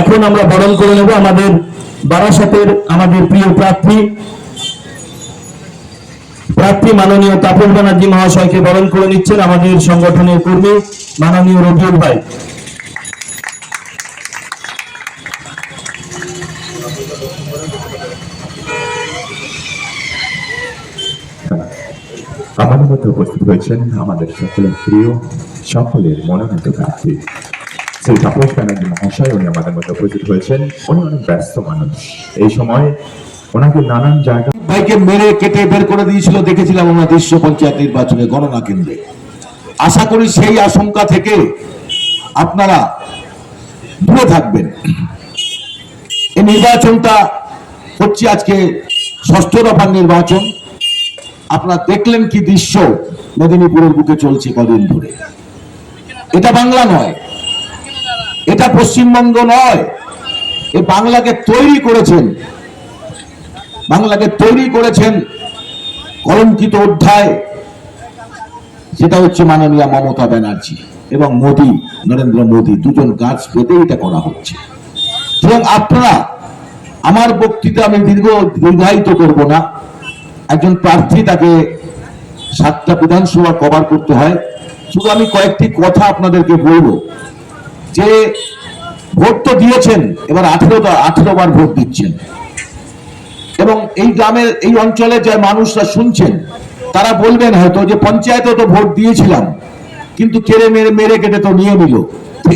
এখন আমরা বরণ করে নেব আমাদের বারাসাতের আমাদের প্রিয় প্রার্থী। প্রার্থী মাননীয় তাপস ব্যানার্জি মহাশয়কে বরণ করে নিচ্ছেন আমাদের সংগঠনের কর্মী মাননীয় রবিউল ভাই। আমাদের মধ্যে উপস্থিত হয়েছেন আমাদের সকলের প্রিয়, সকলের মনোনীত প্রার্থী। শ্রী তাপস ব্যানার্জি মহাশয় উনি আমাদের মধ্যে উপস্থিত হয়েছেন। উনি অনেক ব্যস্ত মানুষ। এই সময় ওনাকে নানান জায়গা ভাইকে মেরে কেটে বের করে দিয়েছিল, দেখেছিলাম আমরা দৃশ্য পঞ্চায়েত নির্বাচনে গণনা কেন্দ্রে। আশা করি সেই আশঙ্কা থেকে আপনারা দূরে থাকবেন। এই নির্বাচনটা হচ্ছে আজকে ষষ্ঠ দফার নির্বাচন। আপনারা দেখলেন কি দৃশ্য মেদিনীপুরের বুকে চলছে কদিন ধরে। এটা বাংলা নয়। পশ্চিমবঙ্গ নয়, এ বাংলাকে তৈরি করেছেন। বাংলাকে তৈরি করেছেন কলঙ্কিত অধ্যায় সেটা হচ্ছে মাননীয় মমতা ব্যানার্জি এবং মোদী, নরেন্দ্র মোদী, দুজন গাছ পেতে এটা করা হচ্ছে। এবং আপনারা, আমার বক্তৃতা আমি দীর্ঘ, দীর্ঘায়িত করব না। একজন প্রার্থী তাকে সাতটা বিধানসভা কভার করতে হয়। শুধু আমি কয়েকটি কথা আপনাদেরকে বলব। যে ভোট তো দিয়েছেন, এবার আঠেরো আঠেরো বার ভোট দিচ্ছেন। এবং এই গ্রামের, এই অঞ্চলে যে মানুষরা শুনছেন, তারা বলবেন হয়তো যে পঞ্চায়েতে তো ভোট দিয়েছিলাম, কিন্তু কেড়ে মেরে মেরে কেটে তো নিয়ে নিল।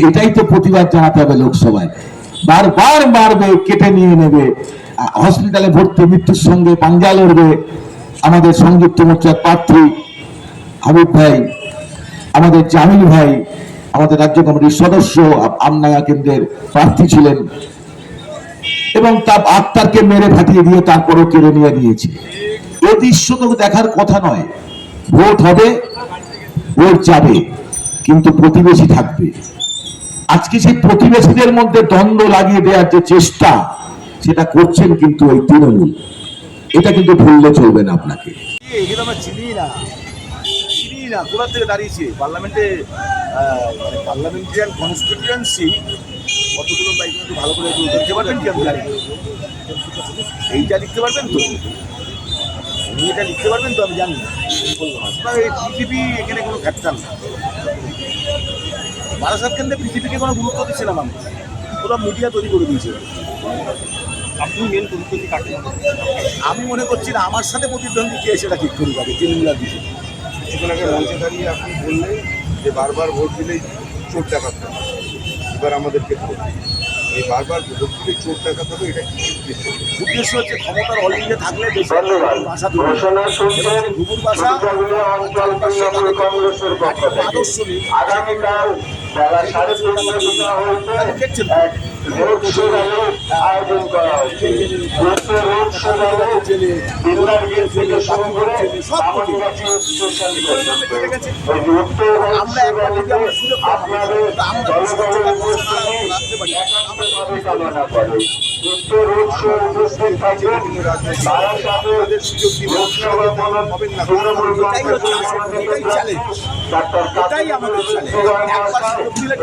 এটাই তো প্রতিবাদ জানাতে হবে লোকসভায়। বারবার মারবে, কেটে নিয়ে নেবে। হসপিটালে ভর্তি, মৃত্যুর সঙ্গে পাঞ্জা লড়বে আমাদের সংযুক্ত মোর্চার প্রার্থী হাবিব ভাই, আমাদের জামিল ভাই আমাদের রাজ্য কমিটির সদস্য আ- আমনাগা কেন্দ্রের প্রার্থী ছিলেন এবং তার আত্মারকে মেরে ফাটিয়ে দিয়ে তারপরও কেড়ে নিয়ে দিয়েছে এ দৃশ্য তো দেখার কথা নয়। ভোট হবে, ভোট যাবে, কিন্তু প্রতিবেশী থাকবে। আজকে সেই প্রতিবেশীদের মধ্যে দ্বন্দ্ব লাগিয়ে দেওয়ার যে চেষ্টা, সেটা করছেন কিন্তু ওই তৃণমূল। এটা কিন্তু ভুললে চলবে না আপনাকে। চিনি না। চিনি না। কোথা থেকে দাঁড়িয়েছে? পার্লামেন্টে মানে পার্লামেন্টারিয়ান কনস্টিটিউয়েন্সি কতগুলো বাইক একটু ভালো করে একটু দেখতে পারবেন কি আপনি এইটা লিখতে পারবেন তো? উনি এটা লিখতে পারবেন তো আমি জানি না। এই পৃথিবী এখানে কোনো ফ্যাক্টর না। বারাসাত কেন্দ্রে পৃথিবীকে কোনো গুরুত্ব দিচ্ছে না মানুষ। পুরো মিডিয়া তৈরি করে দিয়েছে। আপনি মেন প্রতিদ্বন্দ্বী কাকে আমি মনে করছি না আমার সাথে প্রতিদ্বন্দ্বী কে সেটা ঠিক করুক আগে আর বিজেপি কিছুক্ষণ আগে মঞ্চে দাঁড়িয়ে আপনি বললেন যে বারবার ভোট দিলেই চোট দেখাতে হবে। এবার আমাদের ক্ষেত্রে এই বারবার ভোট দিলে চোট দেখাতে হবে এটা কি উদ্দেশ্য? উদ্দেশ্য হচ্ছে ক্ষমতার অলিন্দে থাকলে দেশে ভাষা তৈরি ঘুঘুর ভাষা আদর্শ নেই আগামীকাল বেলা সাড়ে তিনটা হয়েছে আয়োজন করা হয়েছে রোড শো র্যালি বিল্লার গেট থেকে শুরু করে বামনগাছি স্টেশন পর্যন্ত এই উক্ত রোড আমরা শো একবার যদি আমরা সুযোগ পাই, আপনাদের তা আমরা জনগণের উপস্থিতি রাখতে পারি। একান্তভাবে কামনা করে। উক্ত রোড শো উপস্থিত থাকবেন। বারাসাতের লোকসভা মনোনয়ন তৃণমূল কংগ্রেসের মনোনীত প্রার্থী ডাক্তার এটাই আমাদের চ্যালেঞ্জ। একবার সুযোগ দিলে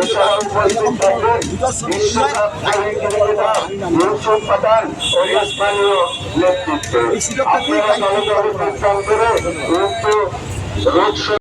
পাঠান ও স্থানীয় নেতৃত্বে এই সুযোগটা দিয়ে